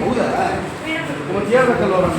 ಹೌದಾ? ಮತ್ತೆ ಹೇಳ್ಬೇಕಲ್ವ ನೋಡ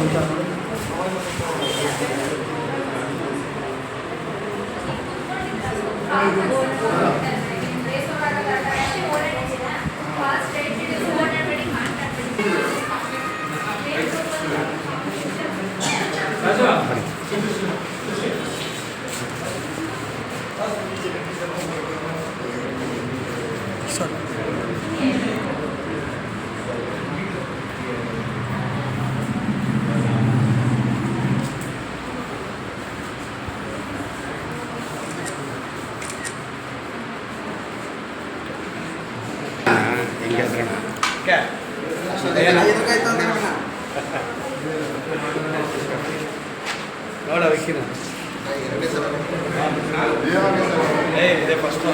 ಏ ಇದೆ ಫಸ್ಟ್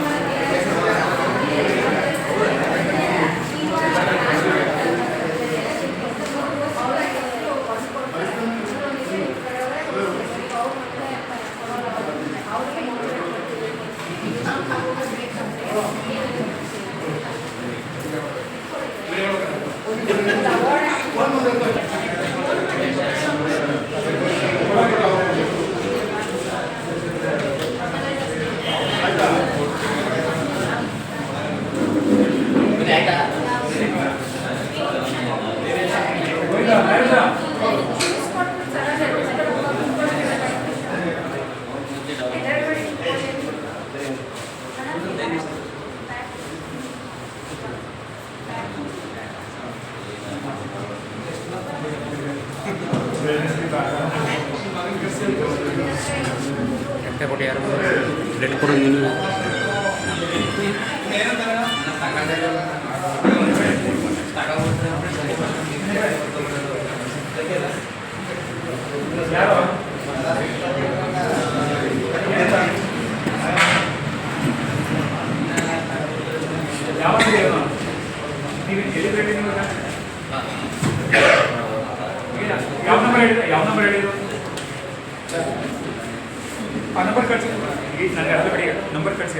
ಎಟ್ಟೆ ಕೊಟ್ಟು ಯಾರು ಬ್ಲಡ್ ಕೊಡು ನೀನು ಯಾವ ನಂಬರ್ ಹೇಳಿದ ಯಾವ ನಂಬರ್ ಹೇಳಿದ್ರು ಆ ನಂಬರ್ ಕಳಿಸಿ ಈ ನನಗೆ ಅದ್ರ ಕಡೆ ನಂಬರ್ ಕಳಿಸಿ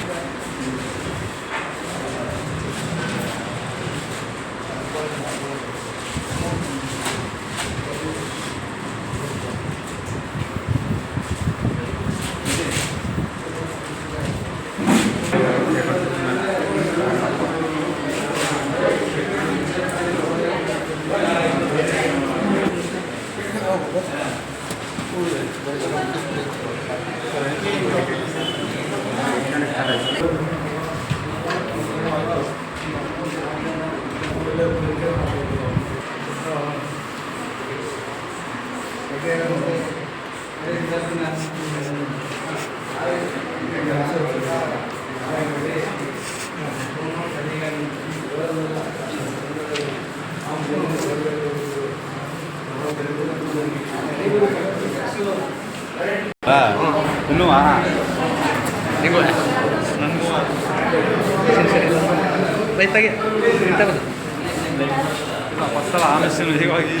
ಇನ್ನುವಾ ನಿಂಗೂ ನನಗೂ ಆ ಮಿಷನ್ ಹೀಗಾಗಿ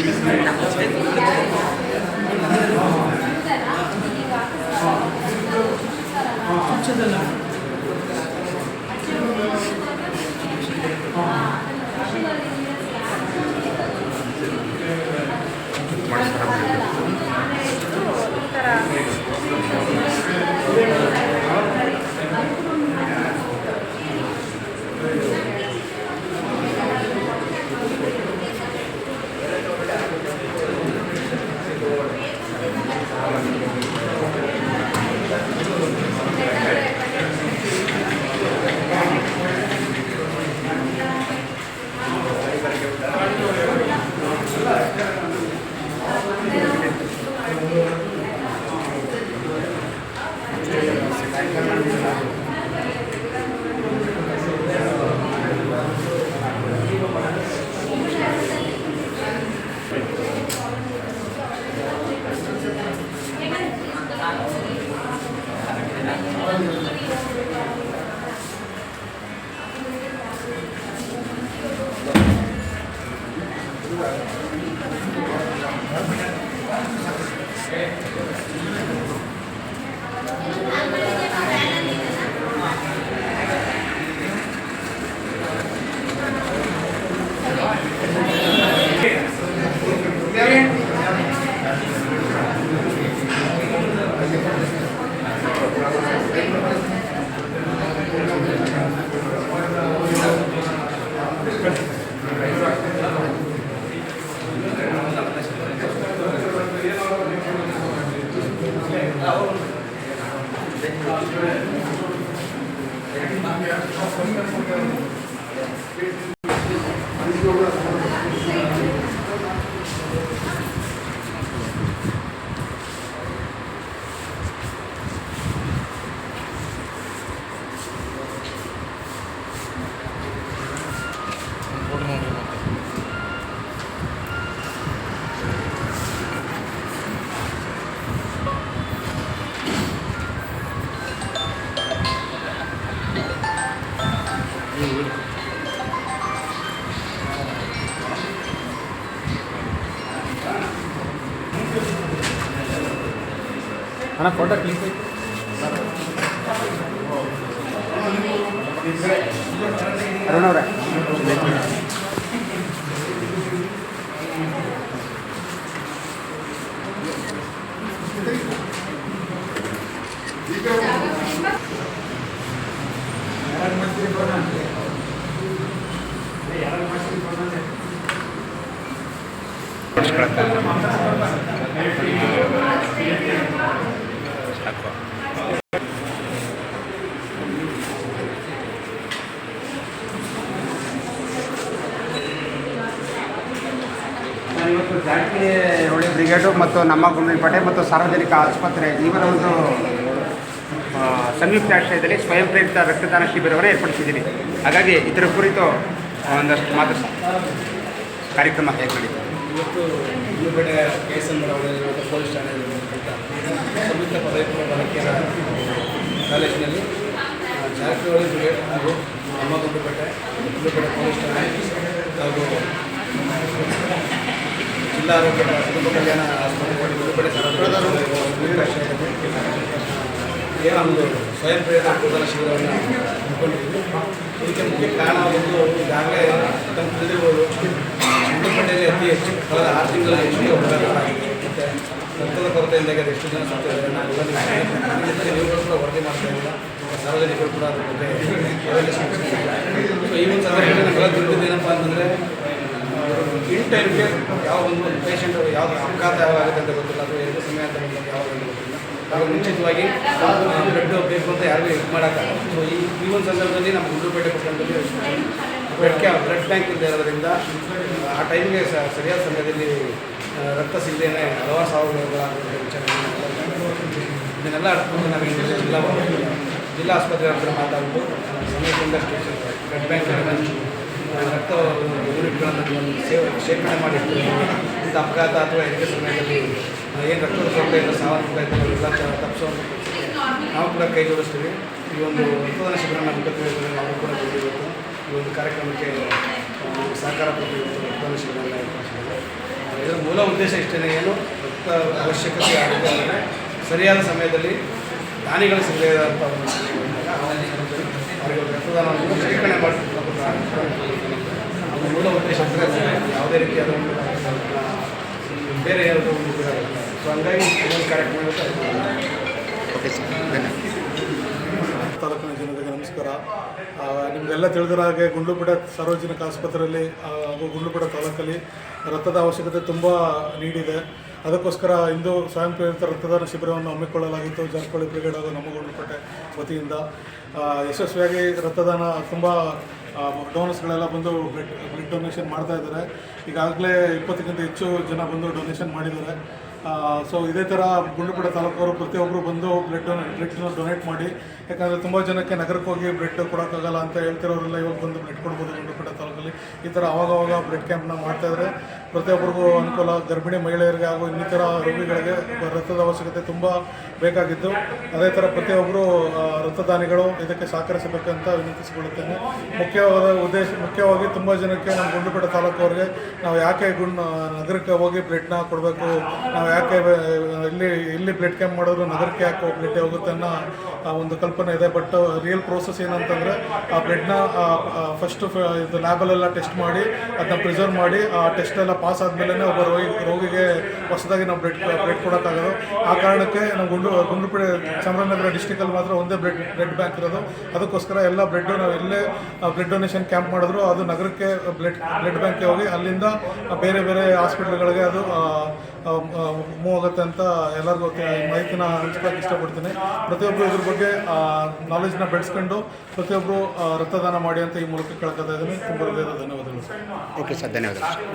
ಅಣ್ಣ ಫೋಟೋ ಕ್ಲಿಕ್ ಅರುಣ್ ಅವರೇ. ಇವತ್ತು ಜಾಟಿ ಹೋಳಿ ಬ್ರಿಗೇಡು ಮತ್ತು ನಮ್ಮ ಗುಂಡ್ಲಪೇಟೆ ಮತ್ತು ಸಾರ್ವಜನಿಕ ಆಸ್ಪತ್ರೆ, ಇವರ ಒಂದು ಸಂಯುಕ್ತ ಆಶ್ರಯದಲ್ಲಿ ಸ್ವಯಂ ಪ್ರೇರಿತ ರಕ್ತದಾನ ಶಿಬಿರವನ್ನು ಏರ್ಪಡಿಸಿದ್ದೀನಿ ಹಾಗಾಗಿ ಇದರ ಕುರಿತು ಒಂದಷ್ಟು ಮಾತು ಕಾರ್ಯಕ್ರಮ ಹೇಗೆ ಇವತ್ತು ಪೊಲೀಸ್ ಕಾಲೇಜಿನಲ್ಲಿ ಜಾರಕಿಹೊಳಿ ಬ್ರಿಗೇಡ್ ಹಾಗೂ ನಮ್ಮ ಗುಂಡ್ಲುಪೇಟೆ ಗುಂಡ್ಲುಪೇಟೆ ಪೊಲೀಸ್ ಠಾಣೆ ಹಾಗೂ ಜಿಲ್ಲಾ ಆರೋಗ್ಯ ಕುಟುಂಬ ಕಲ್ಯಾಣ ಆಸ್ಪತ್ರೆ ಗುಂಡ್ಲುಪೇಟೆ ಸಂಯುಕ್ತ ಏನೋ ಒಂದು ಸ್ವಯಂ ಪ್ರೇರಿತ ರಕ್ತದಾನ ಶಿಬಿರವನ್ನು ಹಮ್ಮಿಕೊಂಡಿದ್ವಿ ಇದಕ್ಕೆ ಮುಖ್ಯ ಕಾರಣ ಒಂದು ಈಗಾಗಲೇ ತಮ್ಮ ತಿಳಿದಿರ್ಬೋದು ಗುಂಡ್ಲುಪೇಟೆಯಲ್ಲಿ ಅತಿ ಹೆಚ್ಚು ಕಳೆದ ಆರು ತಿಂಗಳ ಹೆಚ್ಚಿಗೆ ಹೋರಾಟಗಳಾಗಿದೆ ಮತ್ತು ರಕ್ತದ ಕೊರತೆಯಿಂದಾಗಿ ಎಷ್ಟು ಜನ ಸತ್ತಿದ್ದಾರೆ ನೀವು ಕೂಡ ವರದಿ ಮಾಡ್ತಾ ಇಲ್ಲ ಸಾರ್ವಜನಿಕರು ಕೂಡ ಅದ್ರ ಬಗ್ಗೆ awareness ಮೂಡಿಸ್ತಿದ್ದಾರೆ. ಸೊ ಈ ಒಂದು ಸಂದರ್ಭದಲ್ಲಿ ನಮ್ಮೆಲ್ಲ ತಿಳಿದಿದ್ದು ಏನಪ್ಪ ಅಂತಂದರೆ ಇನ್ ಟೈಮ್ಗೆ ಯಾವ ಒಂದು ಪೇಷಂಟ್ ಯಾವುದು ಅಪಘಾತ ಯಾವಾಗ ಆಗುತ್ತೆ ಅಂತ ಗೊತ್ತಿಲ್ಲ. ಅಥವಾ ಎರಡು ಸಮಯ ಅಂತ ಗೊತ್ತಿಲ್ಲ ಯಾವಾಗ ಗೊತ್ತಿಲ್ಲ. ಆಗ ಮುಂಚಿತವಾಗಿ ಬ್ಲಡ್ ಬೇಕು ಅಂತ ಯಾರಿಗೂ ಇದು ಮಾಡೋಕ್ಕಾಗಲ್ಲ. ಸೊ ಈ ಒಂದು ಸಂದರ್ಭದಲ್ಲಿ ನಮ್ಮ ಗುಂಡ್ಲುಪೇಟೆ ಪಟ್ಟಣದಲ್ಲಿ ಬ್ಲಡ್ ಕ್ಯಾ ಬ್ಲಡ್ ಬ್ಯಾಂಕ್ ಇಲ್ಲದೆ ಇರೋದರಿಂದ, ಆ ಟೈಮ್ಗೆ ಸರಿಯಾದ ಸಮಯದಲ್ಲಿ ರಕ್ತ ಸಿಗದೇನೆ ಹಲವಾರು ಸಾವುಗಳಾಗುವಂಥ ವಿಚಾರ ಇದನ್ನೆಲ್ಲ ಅರ್ಥಕೊಂಡು ನಾವು ಜಿಲ್ಲಾ ಜಿಲ್ಲಾ ಆಸ್ಪತ್ರೆ ಹತ್ರ ಮಾತಾಡ್ಬೋದು ಸಮಯದಿಂದ ಬ್ಲಡ್ ಬ್ಯಾಂಕ್ ರಕ್ತ ಯೂನಿಟ್ಗಳನ್ನು ಒಂದು ಸೇವೆ ಶೇಖರಣೆ ಮಾಡಿ ಇಂಥ ಅಪಘಾತ ಅಥವಾ ಹೆರಿಗೆ ಸಮಯದಲ್ಲಿ ಏನು ರಕ್ತದ ಕೊರತೆಯಿಂದ ಸಾವನ್ನಪ್ಪ ಎಲ್ಲ ತಪ್ಪಿಸುವಂಥ ನಾವು ಕೂಡ ಕೈ ಜೋಡಿಸ್ತೀವಿ. ಈ ಒಂದು ರಕ್ತದಾನ ಶಿಬಿರ ನಮ್ಮ ನಾವು ಕೂಡ ಬಂದು ಈ ಒಂದು ಕಾರ್ಯಕ್ರಮಕ್ಕೆ ಸಹಕಾರ ಕೊಟ್ಟಿರುವಂಥ ರಕ್ತದಾನ ಶಿಬಿರವನ್ನು ಇದರ ಮೂಲ ಉದ್ದೇಶ ಇಷ್ಟೇ ಏನು? ರಕ್ತ ಅವಶ್ಯಕತೆ ಆಗಿದೆ ಅಂದರೆ ಸರಿಯಾದ ಸಮಯದಲ್ಲಿ ದಾನಿಗಳು ಸಿಗದೇ ಇರೋಂಥ ಒಂದು ಅವರಿಗೆ ರಕ್ತದಾನವನ್ನು ಶೇಖರಣೆ ನಮ್ಮ ಮೂಲ ಉದ್ದೇಶ ಅಂದರೆ ಯಾವುದೇ ರೀತಿಯಾದ ಒಂದು ಬೇರೆ ಯಾವುದೋ ಒಂದು ಇದಿರಲ್ಲ. ಸೊ ಹಂಗಾಗಿ ಒಂದು ಓಕೆ ಧನ್ಯವಾದ ತಾಲೂಕಿನ ಜನತೆಗೆ ನಮಸ್ಕಾರ. ನಿಮಗೆಲ್ಲ ತಿಳಿದಿರೋ ಹಾಗೆ ಗುಂಡ್ಲುಪೇಟೆ ಸಾರ್ವಜನಿಕ ಆಸ್ಪತ್ರೆಯಲ್ಲಿ ಹಾಗೂ ಗುಂಡ್ಲುಪೇಟೆ ತಾಲೂಕಲ್ಲಿ ರಕ್ತದ ಅವಶ್ಯಕತೆ ತುಂಬ ನೀಡಿದೆ. ಅದಕ್ಕೋಸ್ಕರ ಇಂದು ಸ್ವಯಂ ಪ್ರೇರಿತ ರಕ್ತದಾನ ಶಿಬಿರವನ್ನು ಹಮ್ಮಿಕೊಳ್ಳಲಾಗಿತ್ತು. ಜಾರಕಿಹೊಳಿ ಬ್ರಿಗೇಡ್ ಹಾಗೂ ನಮ್ಮ ಗುಂಡ್ಲುಪೇಟೆ ವತಿಯಿಂದ. ಯಶಸ್ವಿಯಾಗಿ ರಕ್ತದಾನ ತುಂಬ ಡೋನರ್ಸ್ಗಳೆಲ್ಲ ಬಂದು ಬ್ಲಡ್ ಬ್ಲಡ್ ಡೊನೇಷನ್ ಮಾಡ್ತಾ ಇದ್ದಾರೆ. ಈಗಾಗಲೇ ಇಪ್ಪತ್ತಕ್ಕಿಂತ ಹೆಚ್ಚು ಜನ ಬಂದು ಡೊನೇಷನ್ ಮಾಡಿದ್ದಾರೆ. ಸೊ ಇದೇ ಥರ ಗುಂಡ್ಲುಪೇಟೆ ತಾಲೂಕವರು ಪ್ರತಿಯೊಬ್ಬರು ಬಂದು ಬ್ಲಡ್ ಬ್ಲಡ್ನ ಡೊನೇಟ್ ಮಾಡಿ ಯಾಕಂದರೆ ತುಂಬ ಜನಕ್ಕೆ ನಗರಕ್ಕೆ ಹೋಗಿ ಬ್ಲಡ್ ಕೊಡೋಕ್ಕಾಗಲ್ಲ ಅಂತ ಹೇಳ್ತಿರೋರೆಲ್ಲ ಇವಾಗ ಬಂದು ಬ್ಲಡ್ ಕೊಡ್ಬೋದು ಗುಂಡ್ಲುಪೇಟೆ ತಾಲೂಕಲ್ಲಿ. ಈ ಥರ ಅವಾಗವಾಗ ಬ್ಲಡ್ ಕ್ಯಾಂಪ್ನ ಮಾಡ್ತಾಯಿದ್ರೆ ಪ್ರತಿಯೊಬ್ಬರಿಗೂ ಅನುಕೂಲ. ಗರ್ಭಿಣಿ ಮಹಿಳೆಯರಿಗೆ ಹಾಗೂ ಇನ್ನಿತರ ರೋಗಿಗಳಿಗೆ ರಕ್ತದ ಅವಶ್ಯಕತೆ ತುಂಬ ಬೇಕಾಗಿದ್ದು. ಅದೇ ಥರ ಪ್ರತಿಯೊಬ್ಬರು ರಕ್ತದಾನಿಗಳು ಇದಕ್ಕೆ ಸಹಕರಿಸಬೇಕಂತ ವಿನಂತಿಸಿಕೊಳ್ಳುತ್ತೇನೆ. ಮುಖ್ಯವಾದ ಉದ್ದೇಶ, ಮುಖ್ಯವಾಗಿ ತುಂಬ ಜನಕ್ಕೆ ನಮ್ಮ ಗುಂಡ್ಲುಪೇಟೆ ತಾಲೂಕವ್ರಿಗೆ ನಾವು ಯಾಕೆ ಗುಂಡ್ ನಗರಕ್ಕೆ ಹೋಗಿ ಬ್ಲಡ್ನ ಕೊಡಬೇಕು? ನಾವು ಯಾಕೆ ಇಲ್ಲಿ ಇಲ್ಲಿ ಬ್ಲಡ್ ಕ್ಯಾಂಪ್ ಮಾಡಿದ್ರು ನಗರಕ್ಕೆ ಯಾಕೆ ಬ್ಲಡ್ ಹೋಗುತ್ತೆ ಅನ್ನೋ ಒಂದು ಕಲ್ಪನೆ ಇದೆ ಬಟ್ ರಿಯಲ್ ಪ್ರೋಸೆಸ್ ಏನಂತಂದರೆ, ಆ ಬ್ಲಡ್ನ ಫಸ್ಟ್ ಇದು ಲ್ಯಾಬಲ್ಲೆಲ್ಲ ಟೆಸ್ಟ್ ಮಾಡಿ ಅದನ್ನ ಪ್ರಿಸರ್ವ್ ಮಾಡಿ, ಆ ಟೆಸ್ಟ್ ಎಲ್ಲ ಪಾಸ್ ಆದಮೇಲೆ ಒಬ್ಬ ರೋಗಿ, ರೋಗಿಗೆ ಹೊಸದಾಗಿ ನಾವು ಬ್ಲಡ್ ಬ್ಲಡ್ ಕೊಡೋಕ್ಕಾಗೋದು. ಆ ಕಾರಣಕ್ಕೆ ನಾವು ಗುಂಡು ಗುಂಡ್ಲುಪೇಟೆ ಚಾಮರಾಜನಗರ ಡಿಸ್ಟಿಕಲ್ಲಿ ಮಾತ್ರ ಒಂದೇ ಬ್ಲಡ್ ಬ್ಲಡ್ ಬ್ಯಾಂಕ್ ಇರೋದು. ಅದಕ್ಕೋಸ್ಕರ ಎಲ್ಲ ಬ್ಲಡ್ ನಾವು ಎಲ್ಲೇ ಬ್ಲಡ್ ಡೊನೇಷನ್ ಕ್ಯಾಂಪ್ ಮಾಡಿದ್ರು, ಅದು ನಗರಕ್ಕೆ ಬ್ಲಡ್ ಬ್ಲಡ್ ಬ್ಯಾಂಕ್ಗೆ ಹೋಗಿ ಅಲ್ಲಿಂದ ಬೇರೆ ಬೇರೆ ಹಾಸ್ಪಿಟ್ಲ್ಗಳಿಗೆ ಅದು ಮೂವ್ ಆಗುತ್ತೆ ಅಂತ ಎಲ್ಲರಿಗೂ ಮಾಹಿತಿನ ಹಂಚ್ಕೊಳಕ್ಕೆ ಇಷ್ಟಪಡ್ತೀನಿ. ಪ್ರತಿಯೊಬ್ಬರು ಇದ್ರ ಬಗ್ಗೆ ನಾಲೆಜ್ನ ಬೆಳೆಸ್ಕೊಂಡು ಪ್ರತಿಯೊಬ್ಬರು ರಕ್ತದಾನ ಮಾಡಿ ಅಂತ ಈ ಮೂಲಕ ಕೇಳ್ಕೊತಾ ಇದ್ದೀನಿ. ತುಂಬ ಹೃದಯದ ಧನ್ಯವಾದಗಳು. ಓಕೆ ಸರ್ ಧನ್ಯವಾದಗಳು.